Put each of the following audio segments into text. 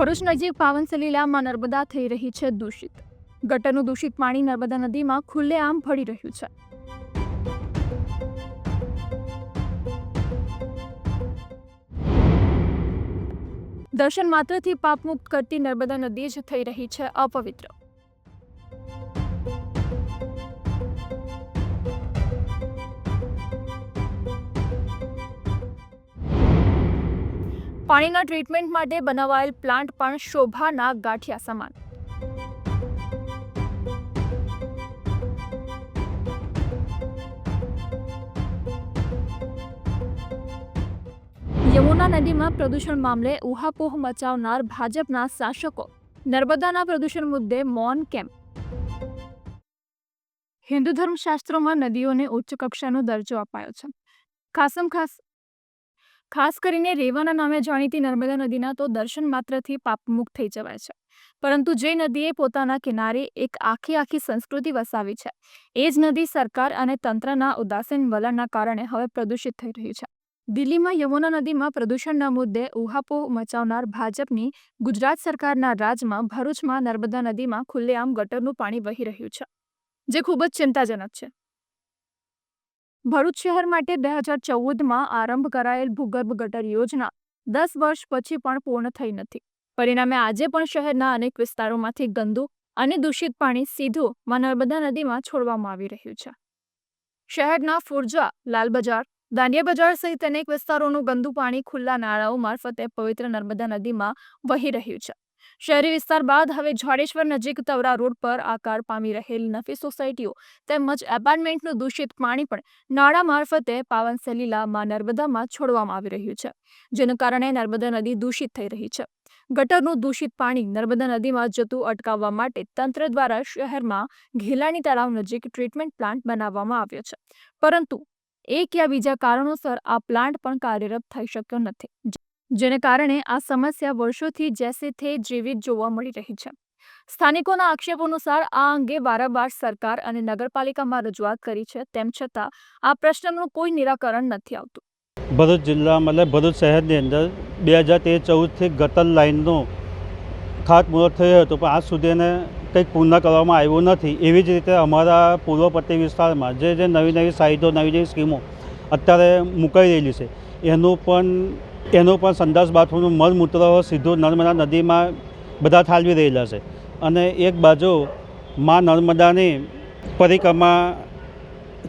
ભરૂચ નજીક પાવનસલીલામાં નર્મદા થઈ રહી છે દૂષિત. ગટરનું દૂષિત પાણી નર્મદા નદીમાં ખુલ્લેઆમ ભળી રહ્યું છે. દર્શન માત્રથી પાપમુક્ત કરતી નર્મદા નદી જ થઈ રહી છે અપવિત્ર. પાણીના ટ્રીટમેન્ટ માટે બનાવાયેલ પ્લાન્ટ પણ શોભાના ગાંઠિયા સમાન. યમુના નદીમાં પ્રદૂષણ મામલે ઉહાપોહ મચાવનાર ભાજપના શાસકો. નર્મદાના પ્રદૂષણ મુદ્દે મૌન કેમ? હિન્દુ ધર્મશાસ્ત્રોમાં નદીઓને ઉચ્ચ કક્ષાનો દરજ્જો અપાયો છે. ખાસમ ખાસ ખાસ કરીને રેવાના નામે જાણીતી નર્મદા નદીના તો દર્શન માત્રથી પાપમુક્ત થઈ જવાય છે. પરંતુ જે નદીએ પોતાના કિનારે એક આખી આખી સંસ્કૃતિ વસાવી છે, એ જ નદી સરકાર અને તંત્રના ઉદાસીન વલણના કારણે હવે પ્રદૂષિત થઈ રહી છે. દિલ્હીમાં યમુના નદીમાં પ્રદૂષણના મુદ્દે ઉહાપોહ મચાવનાર ભાજપની ગુજરાત સરકારના રાજમાં ભરૂચમાં નર્મદા નદીમાં ખુલ્લેઆમ ગટરનું પાણી વહી રહ્યું છે, જે ખૂબ જ ચિંતાજનક છે. ભરૂચ શહેર માટે બે હજાર ચૌદમાં આરંભ કરાયેલ ભૂગર્ભ ગટર યોજના દસ વર્ષ પછી પણ પૂર્ણ થઈ નથી. પરિણામે આજે પણ શહેરના અનેક વિસ્તારોમાંથી ગંદુ અને દૂષિત પાણી સીધું માં નર્મદા નદીમાં છોડવામાં આવી રહ્યું છે. શહેરના ફુરજા લાલ બજાર દાંડિયા બજાર સહિત અનેક વિસ્તારોનું ગંદુ પાણી ખુલ્લા નાળાઓ મારફતે પવિત્ર નર્મદા નદીમાં વહી રહ્યું છે. શહેરી વિસ્તાર બાદ હવે જોડેશ્વર નજીક તવરા રોડ પર આકાર પામી રહેલ નફી સોસાયટીઓ તેમજ એપાર્ટમેન્ટનું દૂષિત પાણી પણ નાળા મારફતે પાવન સલીલામાં નર્મદામાં છોડવામાં આવી રહ્યું છે, જેના કારણે નર્મદા નદી દૂષિત થઈ રહી છે. ગટરનું દૂષિત પાણી નર્મદા નદીમાં જતું અટકાવવા માટે તંત્ર દ્વારા શહેરમાં ઘેલાણી તળાવ નજીક ટ્રીટમેન્ટ પ્લાન્ટ બનાવવામાં આવ્યો છે. પરંતુ એક યા બીજા કારણોસર આ પ્લાન્ટ પણ કાર્યરત થઈ શક્યો નથી. જેને કારણે આ સમસ્યા વર્ષોથી જેસે થે જીવિત જોવા મળી રહી છે. સ્થાનિકોના આક્ષેપ અનુસાર આ અંગે વારંવાર સરકાર અને નગરપાલિકામાં રજૂઆત કરી છે, તેમ છતાં આ પ્રશ્નનું કોઈ નિરાકરણ નથી આવતું. ભરૂચ જિલ્લા મતલબ ભરૂચ શહેરની અંદર બે હજાર તેર ચૌદથી ગટર લાઇનનું ખાતમુહૂર્ત થયો હતો, પણ આજ સુધી એને કંઈક પૂર્ણ કરવામાં આવ્યું નથી. એવી જ રીતે અમારા પૂર્વપટ્ટી વિસ્તારમાં જે જે નવી નવી સાઇટો, નવી નવી સ્કીમો અત્યારે મુકાઈ રહેલી છે, એનું પણ એનું પણ સંદાસ બાથરૂમનું મળમૂત્ર સીધું નર્મદા નદીમાં બધા ઠાલવી રહેલા છે. અને એક બાજુ માં નર્મદાની પરિક્રમા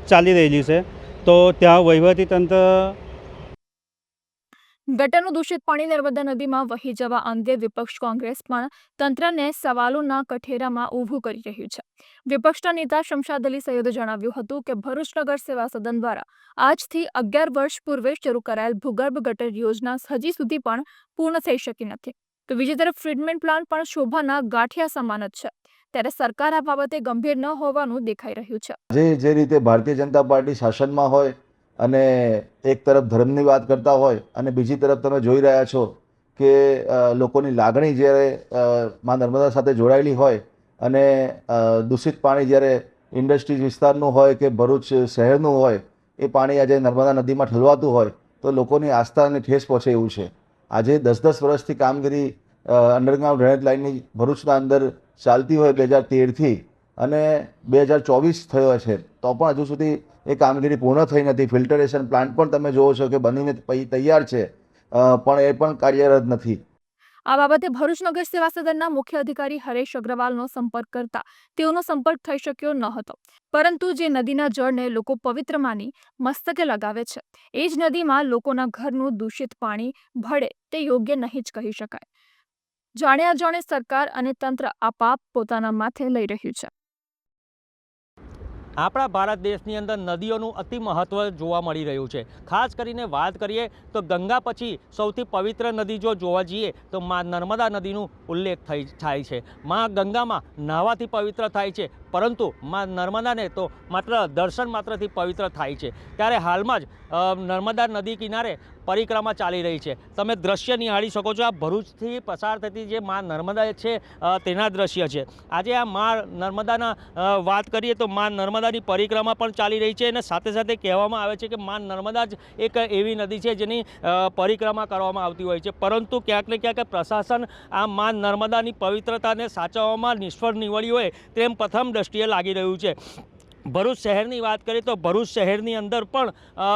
ચાલી રહેલી છે. તો ત્યાં વહીવટીતંત્ર ગટરનું દૂષિત પાણી નર્મદા નદીમાં વહી જવા અંગે વિપક્ષ કોંગ્રેસ પણ તંત્રને સવાલોના કઠેરામાં ઊભું કરી રહ્યું છે. વિપક્ષના નેતા શમશાદ અલી સૈયદે જણાવ્યું હતું કે ભરૂચ નગર સેવા સદન દ્વારા આજથી અગિયાર વર્ષ પૂર્વે શરૂ કરાયેલ ભૂગર્ભ ગટર યોજના હજી સુધી પણ પૂર્ણ થઈ શકી નથી. તો બીજી તરફ ટ્રીટમેન્ટ પ્લાન્ટ પણ શોભાના ગાંઠિયા સમાન જ છે. ત્યારે સરકાર આ બાબતે ગંભીર ન હોવાનું દેખાઈ રહ્યું છે. જે રીતે ભારતીય જનતા પાર્ટી શાસનમાં હોય અને એક તરફ ધર્મની વાત કરતા હોય અને બીજી તરફ તમે જોઈ રહ્યા છો કે લોકોની લાગણી જ્યારે મા નર્મદા સાથે જોડાયેલી હોય અને દૂષિત પાણી જ્યારે ઇન્ડસ્ટ્રીઝ વિસ્તારનું હોય કે ભરૂચ શહેરનું હોય, એ પાણી આજે નર્મદા નદીમાં ઠલવાતું હોય, તો લોકોની આસ્થાને ઠેસ પહોંચે એવું છે. આજે દસ દસ વર્ષથી કામગીરી અંડરગ્રાઉન્ડ ડ્રેનેજ લાઇનની ભરૂચના અંદર ચાલતી હોય બે હજાર તેરથી અને બે હજાર ચોવીસ થયો છે, તો પણ હજુ સુધી એ કામગીરી પૂર્ણ થઈ નથી. ફિલ્ટરેશન પ્લાન્ટ પણ તમે જોવો છો કે બનીને તૈયાર છે. પણ એ પણ કાર્યરત નથી. આ બાબતે ભરૂચ નગર સેવા સદનના મુખ્ય અધિકારી હરેશ અગ્રવાલનો સંપર્ક કરતા તેઓનો સંપર્ક થઈ શક્યો ન હતો. પરંતુ જે નદીના જળને લોકો પવિત્ર માની મસ્તકે લગાવે છે, એ જ નદીમાં લોકોના ઘરનું દૂષિત પાણી ભળે તે યોગ્ય નહીં જ કહી શકાય. જાણે અજાણે સરકાર અને તંત્ર આ પાપ પોતાના માથે લઈ રહ્યું છે. આપણા ભારત દેશની અંદર નદીઓનું અતિ મહત્ત્વ જોવા મળી રહ્યું છે. ખાસ કરીને વાત કરીએ તો ગંગા પછી સૌથી પવિત્ર નદી જો જોવા જઈએ તો મા નર્મદા નદીનું ઉલ્લેખ થઈ થાય છે. મા ગંગામાં નાહવાથી પવિત્ર થાય છે, પરંતુ મા નર્મદાને તો માત્ર દર્શન માત્રથી પવિત્ર થાય છે. ત્યારે હાલમાં જ નર્મદા નદી કિનારે પરિક્રમા ચાલી રહી છે. તમે દ્રશ્ય નિહાળી શકો છો, આ ભરૂચથી પસાર થતી જે મા નર્મદા છે તેના દ્રશ્ય છે. આજે આ મા નર્મદાના વાત કરીએ તો મા નર્મદાની પરિક્રમા પણ ચાલી રહી છે અને સાથે સાથે કહેવામાં આવે છે કે માં નર્મદા જ એક એવી નદી છે જેની પરિક્રમા કરવામાં આવતી હોય છે. પરંતુ ક્યાંક ને ક્યાંક પ્રશાસન આ માં નર્મદાની પવિત્રતાને સાચવવામાં નિષ્ફળ નીવડ્યું હોય તેમ પ્રથમ દ્રષ્ટિએ લાગી રહ્યું છે. ભરૂચ શહેરની વાત કરીએ તો ભરૂચ શહેરની અંદર પણ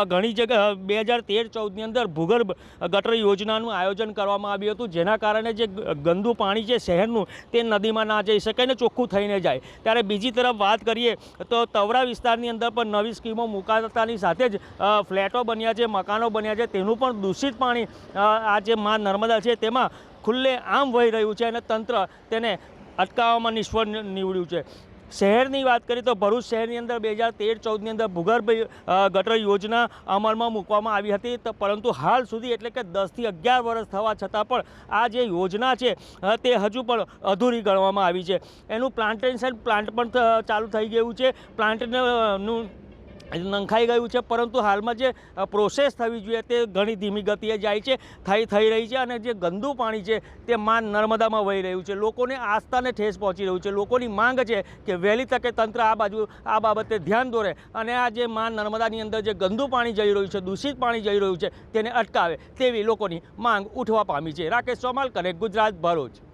ઘણી જગ્યા બે હજાર તેર ચૌદની અંદર ભૂગર્ભ ગટર યોજનાનું આયોજન કરવામાં આવ્યું હતું, જેના કારણે જે ગંદુ પાણી છે શહેરનું તે નદીમાં ના જઈ શકે ને ચોખ્ખું થઈને જાય. ત્યારે બીજી તરફ વાત કરીએ તો તવરા વિસ્તારની અંદર પણ નવી સ્કીમો મુકાતાની સાથે જ ફ્લેટો બન્યા છે, મકાનો બન્યા છે, તેનું પણ દૂષિત પાણી આ જે મા નર્મદા છે તેમાં ખુલ્લે આમ વહી રહ્યું છે અને તંત્ર તેને અટકાવવામાં નિષ્ફળ નીવડ્યું છે. શહેરની વાત કરીએ તો ભરૂચ શહેરની અંદર બે હજાર તેર, ચૌદની અંદર ભૂગર્ભ ગટર યોજના અમલમાં મૂકવામાં આવી હતી. પરંતુ હાલ સુધી એટલે કે દસથી અગિયાર વર્ષ થવા છતાં પણ આ જે યોજના છે તે હજુ પણ અધૂરી ગણવામાં આવી છે. એનું પ્લાન્ટેશન પ્લાન્ટ પણ ચાલુ થઈ ગયું છે. પ્લાન્ટનું નંખાઈ ગયું છે, પરંતુ હાલમાં જે પ્રોસેસ થવી જોઈએ તે ઘણી ધીમી ગતિએ જાય છે, થઈ થઈ રહી છે અને જે ગંદુ પાણી છે તે માન નર્મદામાં વહી રહ્યું છે. લોકોને આસ્થાને ઠેસ પહોંચી રહ્યું છે. લોકોની માંગ છે કે વહેલી તકે તંત્ર આ બાજુ, આ બાબતે ધ્યાન દોરે અને આ જે માન નર્મદાની અંદર જે ગંદુ પાણી જઈ રહ્યું છે, દૂષિત પાણી જઈ રહ્યું છે, તેને અટકાવે તેવી લોકોની માંગ ઉઠવા પામી છે. રાકેશ ચોમાલ કરે ગુજરાત, ભરૂચ.